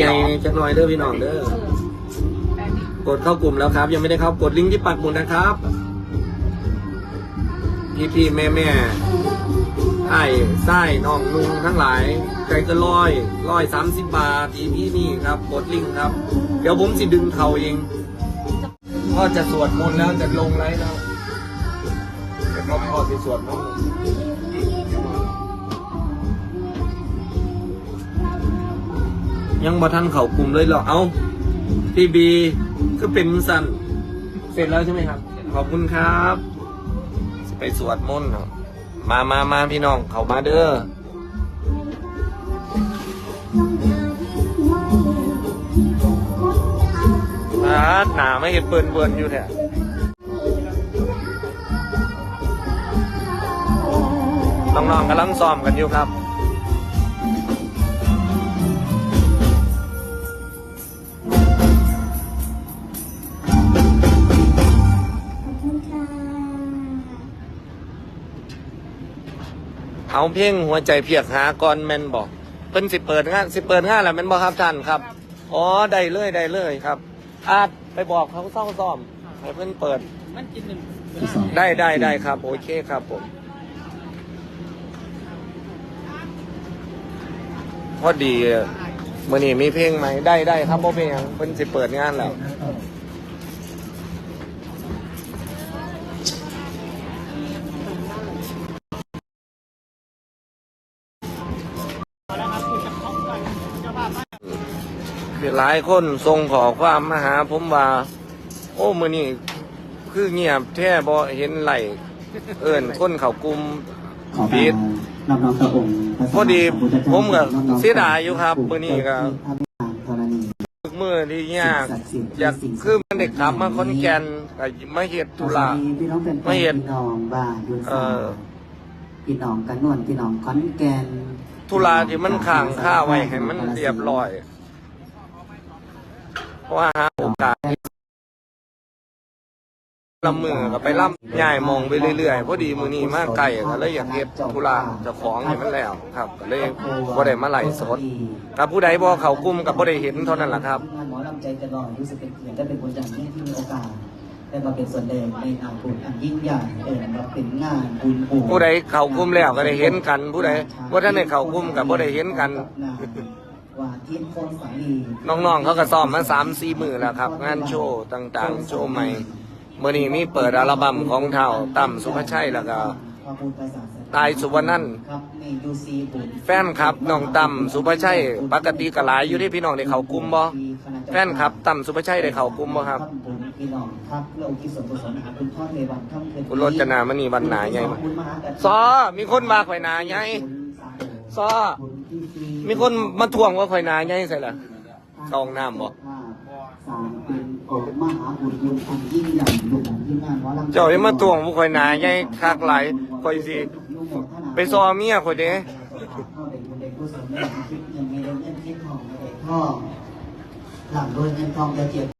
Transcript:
ใหญ่จักหน่อยเด้อพี่น้องเด้อกดเข้ากลุ่มแล้วครับ ยังไม่ได้เข้ากดลิงก์ที่ปักหมุดนะครับ พี่พี่แม่แม่ไอ้ไส้น้องลุงทั้งหลายไก่ก็ร้อยร้อยสามสิบบาทอีพี่นี่ครับกดลิงก์ครับ เดี๋ยวผมสิดึงเขาเองก็จะสวดมนต์แล้วจะลงไลฟ์แล้วเดี๋ยวก็พอสิสวดมนต์ ยังบ่ทันเขากลุ่มเลยเหรอเอาพี่บีก็เป็นสันเสร็จแล้วใช่ไหมครับ ขอบคุณครับไปสวดมนต์มามามาพี่น้อง เขามาเด้อมาหนาไม่เห็นเปิ่นเปิ่นอยู่แท้น้องๆกำลังซ้อมกันอยู่ครับ เอาเพลงหัวใจเพียกหาก่อนแมนบอกเพิ่นสิเปิดงานสิเปิดงานแล้วแมนบอกครับท่านครับอ๋อได้เลยได้เลยครับอาจไปบอกเขาเศร้าซ้อมให้เพิ่นเปิดได้ได้ได้ครับ โอเคครับผมพอดีมื่อนี้มีเพลงไหมได้ได้ครับพ่อเพลงเพิ่นสิเปิดงานแล้ว หลายคนส่งขอความมาหาผมว่า โอ้มือนี่คือเงียบแท้บ่เห็นไหลเอิ้นคนเขากลุ่มขอผิการดนอบน้อมต่อองค์พระสัมพอดีสัมพุทธเจ้าผมก็น้อมน้อมเสียดายอยู่ครับมื้อนี้ก็พระวิหารธรณีทุกมือที่ยากอยากคือมันเด็กขับมาคอนแก่นก็มาเฮ็ดธุระสวัสดีพี่น้องเป็นไม่เห็นพี่น้องบ้านยุนเอสาอพี่น้องกันนวลพี่น้องขอนแก่นธุระที่มันค้างค่าไว้ให้มันเรียบร้อย เพราะว่าหาโอกาสลำมือก็ไปล่ำย่ายมองไปเรื่อยๆพอดีมือนี้มาไกลก็เลยอยากเฮ็ดธุระเจะของให้มันแล้วครับก็เลยบ่ได้มาไหลฟ์สดถ้าผู้ใดบ่เขากลุ่มกับบ่ได้เห็นเท่านั้นแหละครับ หมอลำใจจะลอยรู้สึกเป็นเกียรติได้เป็นคนอย่างนี้ที่มีโอกาสได้มาเป็นส่วนหนึ่งในงานบุญอันยิ่งใหญ่เออมาเป็นงานบุญผู้ใดเขากลุ่มแล้วก็ได้เห็นกัน ผู้ใดบ่ทันได้เขากลุ่มก็บ่ได้เห็นกันว่าน น้องๆเขาก็ซ้อมมา3 4มื้อแล้วครับ งานโชว์ต่างๆ โชว์ใหม่เมื้อนี้มีเปิดอัลบั้มของเท่าตั้มสุภาชัยแล้วก็ตายสุวรรณันท์ครับในแฟนครับน้องตั้มสุภาชัยปกติก็หลายอยู่ที่พี่น้องได้เขากลุ่มบ่แฟนครับตั้มสุภาชัยได้เขากลุ่มบ่ครับพี่น้องครับเราคิดส่วนกุศลหาคุณพ่อเทวันค่ำคืนคุณรจนามณีวันหนาใหญ่ขอบคุณมหากษัตริย์ซอมีคนว่าข่อยหนาใหญ่ซอ มีคนมาทวงว่าข่อยหนาใหญ่ใส่ล่ะเข้าห้องน้ำบ่สามเป็นโอกมหาบุญบุญอันยิ่งใหญ่บุญของที่งานหมอลำเจ้าอย่ามาทวงว่าข่อยหนาใหญ่คักหลายข่อยสิไปซอเมียข่อยเด้เข้าไปบุญเด็กกุศลในคิดเงินไม่ได้เงินคิดทองไม่ได้ทองหลังด้วยเงินทองจะเจ็บ